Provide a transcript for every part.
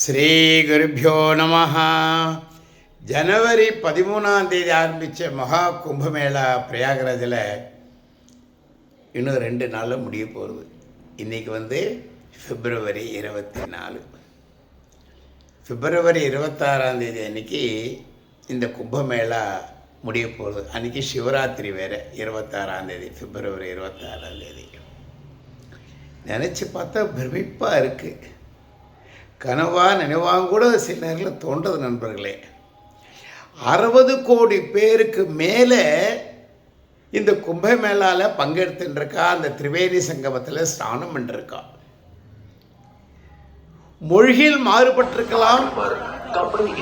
ஸ்ரீகுருப்போ நம. ஜனவரி பதிமூணாம் தேதி ஆரம்பித்த மகா கும்பமேளா பிரயாகராஜில் இன்னும் ரெண்டு நாளில் முடிய போகுது. இன்றைக்கி வந்து பிப்ரவரி இருபத்தி நாலு. பிப்ரவரி இருபத்தாறாம் தேதி அன்னைக்கு இந்த கும்பமேளா முடிய போகுது. அன்றைக்கி சிவராத்திரி வேறு இருபத்தாறாம் தேதி பிப்ரவரி இருபத்தாறாம் தேதி. நினச்சி பார்த்தா பிரமிப்பாக இருக்குது கனவா நினைவாங்க கூட சில நேரத்தில் தோன்றது நண்பர்களே. அறுபது கோடி பேருக்கு மேலே இந்த கும்பமேளாவில் பங்கெடுத்துட்டுருக்கா அந்த திரிவேணி சங்கமத்தில் ஸ்நானம் பண்ணிருக்கா. மொழியில் மாறுபட்டிருக்கலாம்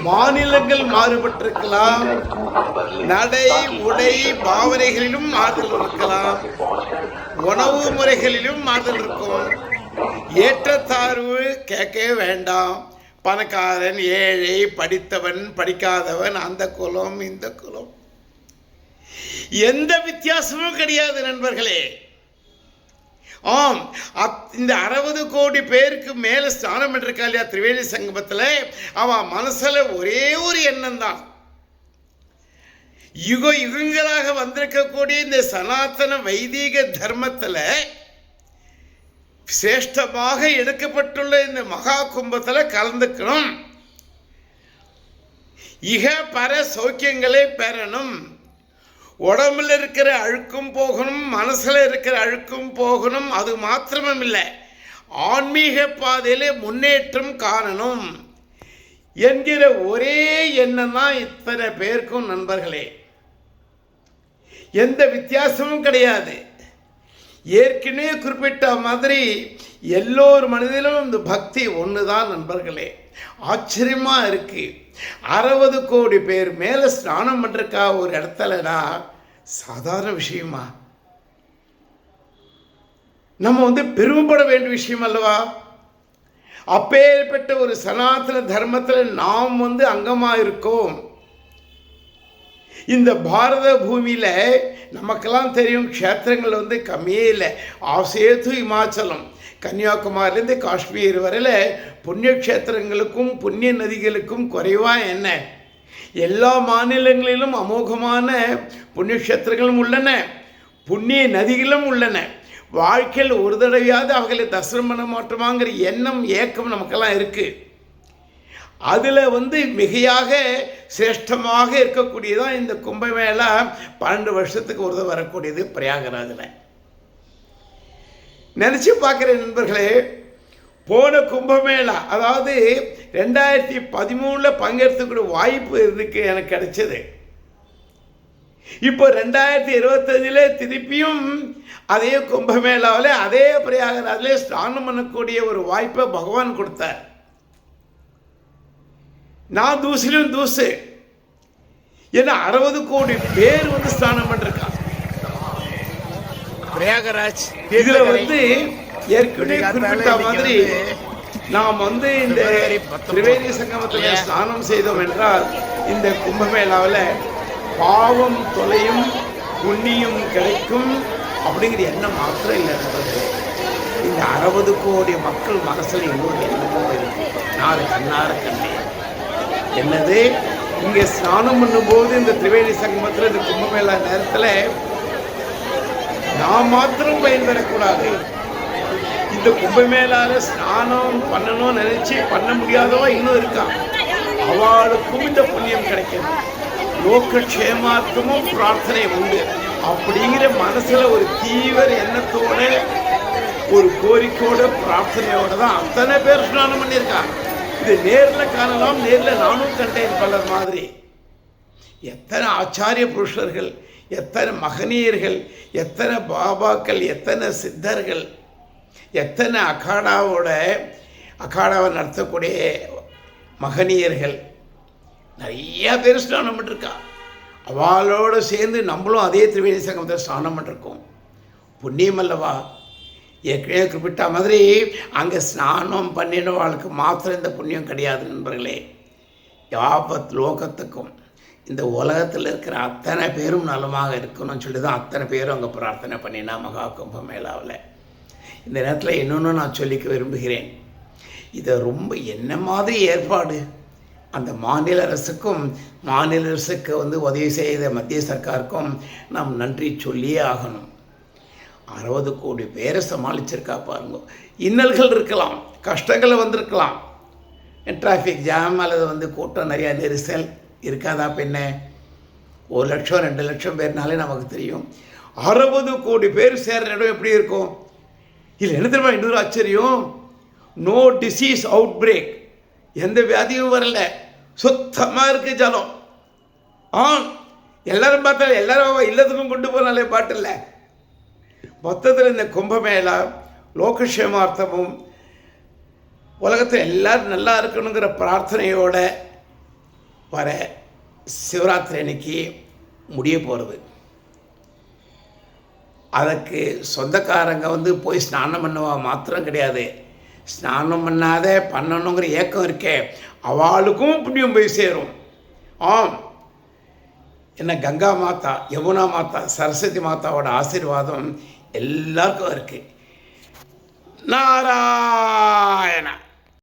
மாநிலங்கள் மாறுபட்டிருக்கலாம் நடை உடை பாவனைகளிலும் மாறுதல் இருக்கலாம் உணவு முறைகளிலும் மாறுதல் இருக்கும். ஏற்றத்தாழ்வு கேட்கவே வேண்டாம். பணக்காரன் ஏழை படித்தவன் படிக்காதவன் அந்த குலம் இந்த குலம். எந்த வித்தியாசமும் கிடையாது நண்பர்களே. ஆம் இந்த அறுபது கோடி பேருக்கு மேலே ஸ்நானம் பண்ணிருக்கா இல்லையா திரிவேணி சங்கமத்தில்? அவன் மனசில் ஒரே ஒரு எண்ணம் தான். யுக யுகங்களாக வந்திருக்கக்கூடிய இந்த சனாதன வைதீக தர்மத்தில் சிரேஷ்டமாக எடுக்கப்பட்டுள்ள இந்த மகா கும்பத்தில் கலந்துக்கணும். இக பர சௌக்கியங்களை பெறணும். உடம்புல இருக்கிற அழுக்கும் போகணும் மனசில் இருக்கிற அழுக்கும் போகணும் அது மாத்திரமும் இல்லை ஆன்மீக பாதையிலே முன்னேற்றம் காணணும் என்கிற ஒரே எண்ணம் தான் இத்தனை பேருக்கும் நண்பர்களே. எந்த வித்தியாசமும் கிடையாது. ஏற்கனவே குறிப்பிட்ட மாதிரி எல்லோர் மனதிலும் இந்த பக்தி ஒன்று தான் நண்பர்களே. ஆச்சரியமாக இருக்குது அறுபது கோடி பேர் மேலே ஸ்நானம் பண்ணுறக்கா ஒரு இடத்துலனா சாதாரண விஷயமா? நம்ம வந்து பெருமைப்பட வேண்டிய விஷயம் அல்லவா? அப்பேற்பட்ட ஒரு சனாதன தர்மத்தில் நாம் வந்து அங்கமாக இருக்கோம். இந்த பாரத பூமியில் நமக்கெல்லாம் தெரியும் க்ஷேத்திரங்கள் வந்து கம்மியே இல்லை. ஆசேத்து இமாச்சலம். கன்னியாகுமரிலேருந்து காஷ்மீர் வரையில் புண்ணிய க்ஷேத்திரங்களுக்கும் புண்ணிய நதிகளுக்கும் குறைவாக என்ன? எல்லா மாநிலங்களிலும் அமோகமான புண்ணிய க்ஷேத்திரங்களும் உள்ளன. புண்ணிய நதிகளும் உள்ளன. வாழ்க்கையில் ஒரு தடவையாவது அவர்களை தரிசனம் பண்ண மாட்டோமாங்கிற எண்ணம் ஏக்கம் நமக்கெல்லாம் இருக்குது அதில் வந்து மிகையாக சிரேஷ்டமாக இருக்கக்கூடியதான் இந்த கும்பமேளா பன்னெண்டு வருஷத்துக்கு ஒரு வரக்கூடியது பிரயாகராஜில் நினச்சி பார்க்குற நண்பர்களே போன கும்பமேளா அதாவது ரெண்டாயிரத்தி பதிமூணில் பங்கெடுத்துக்கூடிய வாய்ப்பு இருக்கு எனக்கு கிடைச்சது. இப்போ ரெண்டாயிரத்தி இருபத்தஞ்சில் திருப்பியும் அதே கும்பமேளாவில் அதே பிரயாகராஜில் ஸ்நானம் பண்ணக்கூடிய ஒரு வாய்ப்பை பகவான் கொடுத்தார். நான் தூசிலும் தூசு. ஏன்னா அறுபது கோடி பேர் வந்து ஸ்நானம் பண்ணிருக்காங்க பிரயாகராஜ் இதுல வந்து ஏற்கனவே குறிப்பிட்ட மாதிரி நாம் வந்து இந்த திரிவேணி சங்கமத்தில் ஸ்நானம் செய்தோம் என்றால் இந்த கும்பமேளாவில் பாவம் தொலையும் புண்ணியம் கிடைக்கும் அப்படிங்கிற எண்ணம் மாத்திரம் இல்லை. இந்த அறுபது கோடி மக்கள் மனசில் இன்னொரு எண்ணமும் இருக்கு நான் அதை கண்ணார கண்டேன் என்னது? இங்கே ஸ்நானம் பண்ணும்போது இந்த திரிவேணி சங்கமத்தில் இந்த கும்பமேளா நேரத்தில் நான் மாத்திரம் பயன்பெறக்கூடாது இந்த கும்பமேளால ஸ்நானம் பண்ணணும்னு நினைச்சு பண்ண முடியாதவா இன்னும் இருக்கா அவளுக்கும் இந்த புண்ணியம் கிடைக்கும். லோகக்ஷேமார்த்தமும் பிரார்த்தனை உண்டு. அப்படிங்கிற மனசுல ஒரு தீவிர எண்ணத்தோட ஒரு கோரிக்கையோட பிரார்த்தனையோட தான் அத்தனை பேர் ஸ்நானம் பண்ணியிருக்காங்க. இது நேரில் காணலாம் நேரில் நானும் கண்டேன் பலர் மாதிரி. எத்தனை ஆச்சாரிய புருஷர்கள் எத்தனை மகனீயர்கள் எத்தனை பாபாக்கள் எத்தனை சித்தர்கள் எத்தனை அகாடாவோட அகாடாவை நடத்தக்கூடிய மகனியர்கள். நிறைய பேர் ஸ்நானம் பண்ணிருக்கா. அவளோடு சேர்ந்து நம்மளும் அதே திரிவேணி சங்கத்தில் ஸ்நானம் பண்ணிருக்கோம். புண்ணியம் அல்லவா? குறிப்பிட்ட மாதிரி அங்கே ஸ்நானம் பண்ணினவாளுக்கு மாத்திரம் இந்த புண்ணியம் கிடையாது நண்பர்களே. யாபத் லோகத்துக்கும் இந்த உலகத்தில் இருக்கிற அத்தனை பேரும் நலமாக இருக்கணும்னு சொல்லி தான் அத்தனை பேரும் அங்கே பிரார்த்தனை பண்ணினா மகா கும்பமேளாவில் இந்த நேரத்தில் இன்னொன்று நான் சொல்லிக்க விரும்புகிறேன். இதை ரொம்ப என்ன மாதிரி ஏற்பாடு? அந்த மாநில அரசுக்கும் மாநில அரசுக்கு வந்து உதவி செய்த மத்திய சர்க்காருக்கும் நாம் நன்றி சொல்லியே ஆகணும். அறுபது கோடி பேரை சமாளிச்சிருக்கா பாருங்க. இன்னல்கள் இருக்கலாம் கஷ்டங்களை வந்திருக்கலாம். டிராஃபிக் ஜாம் அல்லது வந்து கூட்டம் நிறையா நெரிசல் இருக்காதா பின்ன? ஒரு லட்சம் ரெண்டு லட்சம் பேர்னாலே நமக்கு தெரியும். அறுபது கோடி பேர் சேர்ற இடம் எப்படி இருக்கும்? இதில் என்ன தெரியுமா இன்னொரு ஆச்சரியம்? நோ டிசீஸ் அவுட் பிரேக் எந்த வியாதியும் வரல. சுத்தமாக இருக்கு ஜலம். ஆ எல்லாரும் பார்த்தா எல்லாரும் இல்லத்துக்கும் கொண்டு போனாலே பாட்டில்ல மொத்தத்தில் இந்த கும்பமேளா லோகக்ஷேமார்த்தமும் உலகத்தில் எல்லோரும் நல்லா இருக்கணுங்கிற பிரார்த்தனையோட வர சிவராத்திரி அன்னைக்கு முடிய போகிறது அதற்கு சொந்தக்காரங்க வந்து போய் ஸ்நானம் பண்ணுவா மாத்திரம் கிடையாது. ஸ்நானம் பண்ணாத பண்ணணுங்கிற ஏக்கம் இருக்கே அவளுக்கும் புண்ணியம் போய் சேரும். ஆம். என்ன கங்கா மாதா யமுனா மாதா சரஸ்வதி மாதாவோட ஆசீர்வாதம் எல்லாருக்கும் இருக்குது நாராயணா.